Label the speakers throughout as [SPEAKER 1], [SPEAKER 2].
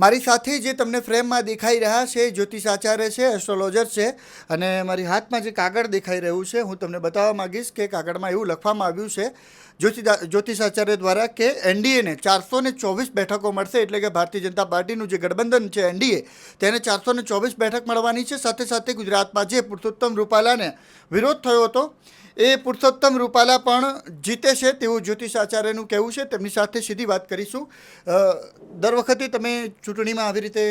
[SPEAKER 1] મારી સાથે જે તમને ફ્રેમમાં દેખાઈ રહ્યા છે, જ્યોતિષ આચાર્ય છે એસ્ટ્રોલોજર છે, અને મારી હાથમાં જે કાગળ દેખાઈ રહ્યું છે, હું તમને બતાવવા માંગીશ કે કાગળમાં એવું લખવામાં આવ્યું છે જ્યોતિદા જ્યોતિષ આચાર્ય દ્વારા કે એનડીએને ચારસો ને ચોવીસ બેઠકો મળશે, એટલે કે ભારતીય જનતા પાર્ટીનું જે ગઠબંધન છે એનડીએ, તેને ચારસો ને ચોવીસ બેઠક મળવાની છે. સાથે સાથે ગુજરાતમાં જે પુરુષોત્તમ રૂપાલાને વિરોધ થયો હતો, એ પુરુષોત્તમ રૂપાલા પણ જીતે છે તેવું જ્યોતિષ આચાર્યનું કહેવું છે. તેમની સાથે સીધી વાત કરીશું. દર વખતે તમે ચૂંટણીમાં આવી રીતે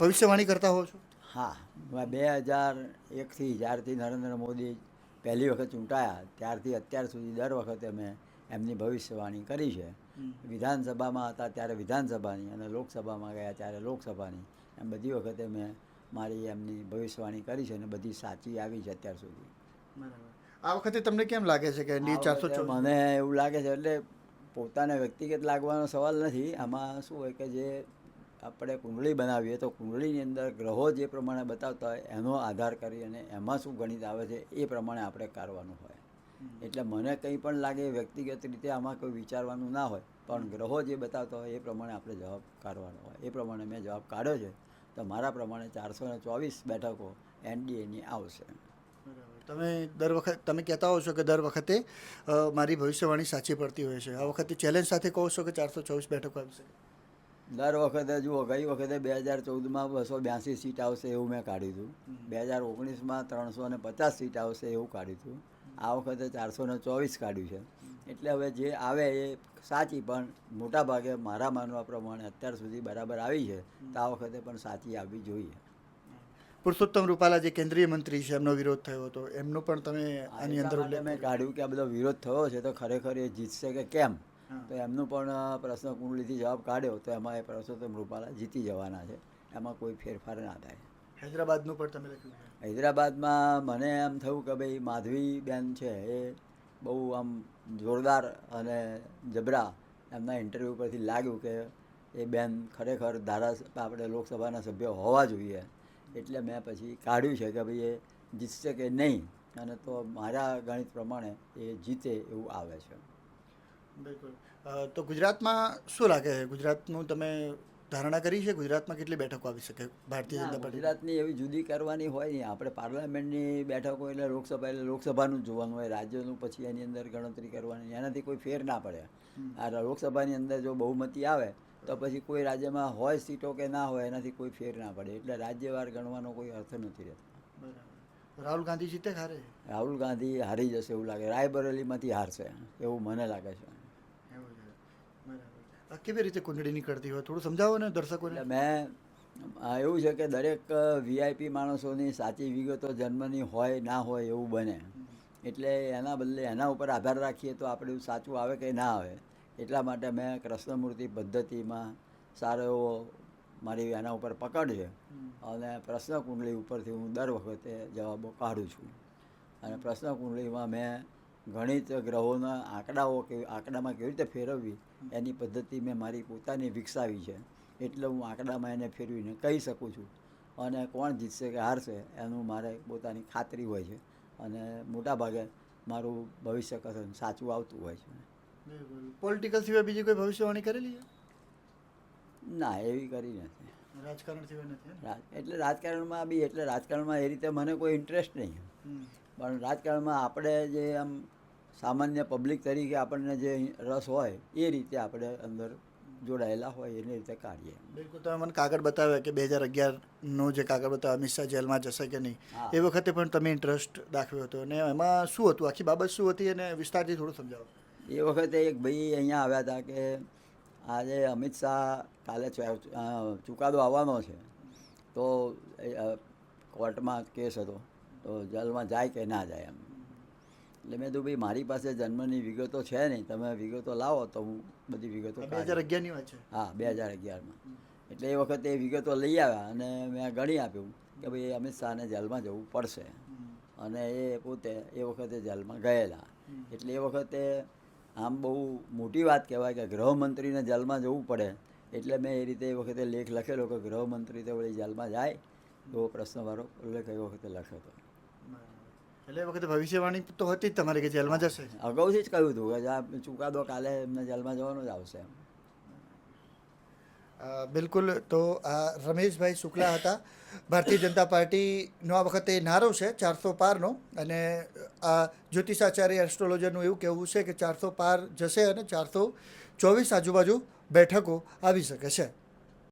[SPEAKER 1] ભવિષ્યવાણી કરતા હો છો?
[SPEAKER 2] હા, બે હજાર એકથી જ્યારથી નરેન્દ્ર મોદી પહેલી વખત ચૂંટાયા ત્યારથી અત્યાર સુધી દર વખતે મેં એમની ભવિષ્યવાણી કરી છે. વિધાનસભામાં હતા ત્યારે વિધાનસભાની અને લોકસભામાં ગયા ત્યારે લોકસભાની. એમ બધી વખતે મેં મારી એમની ભવિષ્યવાણી કરી છે અને બધી સાચી આવી છે અત્યાર સુધી.
[SPEAKER 1] આ વખતે તમને કેમ લાગે છે કે ચારસો
[SPEAKER 2] મને એવું લાગે છે એટલે પોતાને વ્યક્તિગત લાગવાનો સવાલ નથી. આમાં શું હોય કે જે આપણે કુંડળી બનાવીએ તો કુંડળીની અંદર ગ્રહો જે પ્રમાણે બતાવતા હોય એનો આધાર કરી અને એમાં શું ગણિત આવે છે એ પ્રમાણે આપણે કાઢવાનું હોય. એટલે મને કંઈ પણ લાગે વ્યક્તિગત રીતે આમાં કોઈ વિચારવાનું ના હોય પણ ગ્રહો જે બતાવતા હોય એ પ્રમાણે આપણે જવાબ કાઢવાનો હોય. એ પ્રમાણે મેં જવાબ કાઢ્યો છે તો મારા પ્રમાણે ચારસો ને ચોવીસ બેઠકો એનડીએની આવશે.
[SPEAKER 1] તમે દર વખત તમે કહેતા હો છો કે દર વખતે મારી ભવિષ્યવાણી સાચી પડતી હોય છે. આ વખતે ચેલેન્જ સાથે કહો છો કે ચારસો ચોવીસ બેઠકો આવશે?
[SPEAKER 2] દર વખતે જુઓ ગઈ વખતે બે હજાર ચૌદમાં બસો બ્યાસી સીટ આવશે એવું મેં કાઢ્યું હતું. બે હજાર ઓગણીસમાં ત્રણસો ને પચાસ સીટ આવશે એવું કાઢ્યું હતું. આ વખતે ચારસો ને ચોવીસ કાઢ્યું છે. એટલે હવે જે આવે એ સાચી પણ મોટા ભાગે મારા માનવા પ્રમાણે અત્યાર સુધી બરાબર આવી છે. તો આ વખતે પણ સાચી આવવી જોઈએ.
[SPEAKER 1] પુરુષોત્તમ રૂપાલા જે કેન્દ્રીય મંત્રી છે એમનો વિરોધ થયો હતો. એમનો પણ તમે આની અંદર
[SPEAKER 2] મેં કાઢ્યું કે આ બધો વિરોધ થયો છે તો ખરેખર એ જીતશે કે કેમ. તો એમનું પણ પ્રશ્ન કુંડલીથી જવાબ કાઢ્યો તો એમાં એ પરસોત્તમ રૂપાલા જીતી જવાના છે. એમાં કોઈ ફેરફાર ના થાય.
[SPEAKER 1] હૈદરાબાદનું પણ તમે લખ્યું
[SPEAKER 2] હૈદરાબાદમાં મને એમ થયું કે ભાઈ માધવી બેન છે એ બહુ આમ જોરદાર અને જબરા એમના ઇન્ટરવ્યૂ પરથી લાગ્યું કે એ બેન ખરેખર ધારા આપણે લોકસભાના સભ્ય હોવા જોઈએ. એટલે મેં પછી કાઢ્યું છે કે ભાઈ એ જીતશે કે નહીં? અને તો મારા ગણિત પ્રમાણે એ જીતે એવું આવે છે.
[SPEAKER 1] બિલકુલ. તો ગુજરાતમાં શું લાગે છે? ગુજરાતનું તમે ધારણા કરી છે? ગુજરાતમાં કેટલી બેઠકો આવી શકે ભારતીય જનતા પાર્ટી?
[SPEAKER 2] ગુજરાતની એવી જુદી કરવાની હોય નહીં. આપણે પાર્લામેન્ટની બેઠકો એટલે લોકસભા એટલે લોકસભાનું જ જોવાનું હોય. રાજ્યનું પછી એની અંદર ગણતરી કરવાની. એનાથી કોઈ ફેર ના પડે. આ લોકસભાની અંદર જો બહુમતી આવે તો પછી કોઈ રાજ્યમાં હોય સીટો કે ના હોય એનાથી કોઈ ફેર ના પડે. એટલે રાજ્યવાર ગણવાનો કોઈ અર્થ નથી રહેતો.
[SPEAKER 1] રાહુલ ગાંધી જીતે હારે?
[SPEAKER 2] રાહુલ ગાંધી હારી જશે એવું લાગે. રાયબરેલીમાંથી હારશે. એવું મને લાગે છે.
[SPEAKER 1] કેવી રીતે કુંડળી નીકળતી હોય? થોડું સમજાવો ને દર્શકોને.
[SPEAKER 2] મેં એવું છે કે દરેક વીઆઈપી માણસોની સાચી વિગતો જન્મની હોય, ના હોય એવું બને. એટલે એના બદલે એના ઉપર આધાર રાખીએ તો આપણે સાચું આવે કે ના આવે. એટલા માટે મેં કૃષ્ણમૂર્તિ પદ્ધતિમાં સારો એવો મારી એના ઉપર પકડ છે અને પ્રશ્ન કુંડળી ઉપરથી હું દર વખતે જવાબો કાઢું છું. અને પ્રશ્ન કુંડળીમાં મેં ગણિત ગ્રહોના આંકડાઓ કે, આંકડામાં કેવી રીતે ફેરવવી એની પદ્ધતિ મેં મારી પોતાની વિકસાવી છે. એટલે હું આંકડામાં એને ફેરવીને કહી શકું છું. અને કોણ જીતશે કે હારશે એનું મારે પોતાની ખાતરી હોય છે. અને મોટા ભાગે મારું ભવિષ્ય કથન સાચું આવતું હોય છે.
[SPEAKER 1] પોલિટિકલ સિવાય બીજી કોઈ ભવિષ્યવાણી કરેલી છે?
[SPEAKER 2] ના એવી કરી નથી.
[SPEAKER 1] રાજકારણ સિવાય નથી
[SPEAKER 2] એટલે રાજકારણમાં બી એટલે રાજકારણમાં એ રીતે મને કોઈ ઇન્ટરેસ્ટ નહીં. પણ રાજકારણમાં આપણે જે આમ સામાન્ય પબ્લિક તરીકે આપણને જે રસ હોય એ રીતે આપણે અંદર જોડાયેલા હોય એની રીતે કાઢીએ.
[SPEAKER 1] બિલકુલ તમે મને કાગળ બતાવ્યા કે બે હજાર અગિયારનો જે કાગળ બતાવ્યો અમિત શાહ જેલમાં જશે કે નહીં એ વખતે પણ તમે ઇન્ટરેસ્ટ દાખવ્યો હતો. અને એમાં શું હતું? આખી બાબત શું હતી? અને વિસ્તારથી થોડું સમજાવો.
[SPEAKER 2] એ વખતે એક ભાઈ અહીંયા આવ્યા હતા કે આજે અમિત શાહ કાલે ચુકાદો આવવાનો છે. તો કોર્ટમાં કેસ હતો. તો જેલમાં જાય કે ના જાય એમ. એટલે મેં તો ભાઈ મારી પાસે જન્મની વિગતો છે નહીં. તમે વિગતો લાવો તો હું બધી વિગતો
[SPEAKER 1] બે હજાર અગિયારની વાત છે.
[SPEAKER 2] હા બે હજાર અગિયારમાં. એટલે એ વખતે એ વિગતો લઈ આવ્યા અને મેં ગણી આપ્યું કે ભાઈ અમિત શાહને જેલમાં જવું પડશે. અને એ પોતે એ વખતે જેલમાં ગયેલા. એટલે એ વખતે આમ બહુ મોટી વાત કહેવાય કે ગૃહમંત્રીને જેલમાં જવું પડે. એટલે મેં એ રીતે એ વખતે લેખ લખેલો કે ગૃહમંત્રી તો વળી જેલમાં જાય એવો પ્રશ્નવાળો ઉલ્લેખ એ વખતે લખ્યો હતો.
[SPEAKER 1] એટલે એ વખતે ભવિષ્યવાણી તો હતી જ તમારી કે જેલમાં જશે?
[SPEAKER 2] અગાઉથી જ કહ્યું હતું કે આ ચુકાદો કાલે એમને જેલમાં જવાનું જ આવશે એમ.
[SPEAKER 1] બિલકુલ. તો આ રમેશભાઈ શુક્લા હતા. ભારતીય જનતા પાર્ટીનો આ વખતે નારો છે ચારસો પારનો. અને આ જ્યોતિષાચાર્ય એસ્ટ્રોલોજરનું એવું કહેવું છે કે ચારસો પાર જશે અને ચારસો ચોવીસ આજુબાજુ બેઠકો આવી શકે છે.